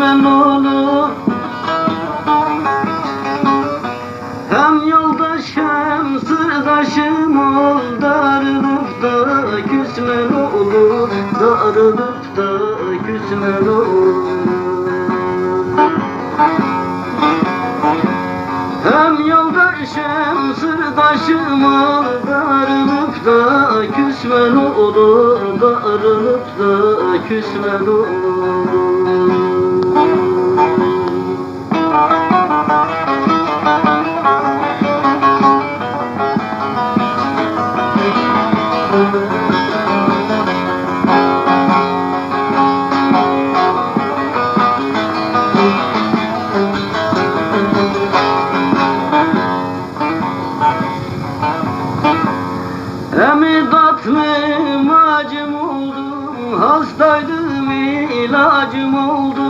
ne olur. Hem yoldaş hem sırdaşım ol Darılıp da küsme ne olur Darılıp da küsme ne olur. Hem yoldaş hem sırdaşım ol Darılıp da küsme ne olur Darılıp da küsme ne olur Mı acım oldum Hastaydım ilacım oldum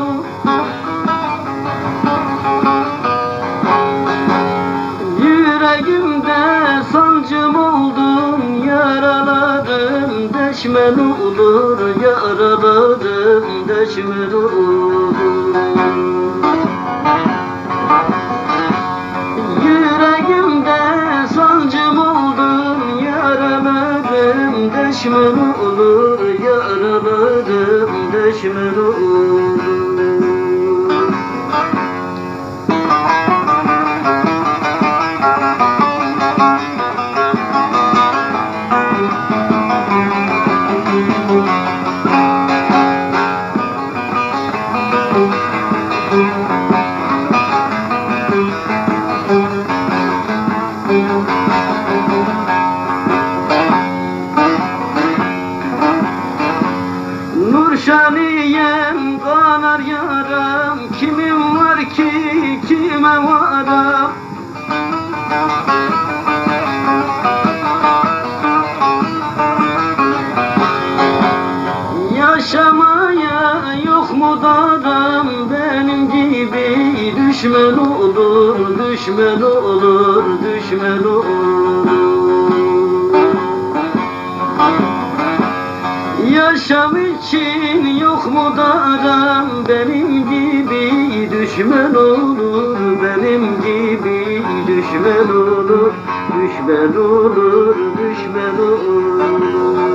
deşmen olur Yaralarım deşmen olur. Yüreğimde sancım oldum Yaralarım deşmen olur Yaralarım deşmen olur şaniyem kanar yaram. Kimim var ki kime varam? Yaşamaya yok mu daram Benim gibi düşman olur Düşman olur, düşman olur Yaşam için yok mu daram benim gibi düşman olur benim gibi düşman olur. Düşman olur düşman olur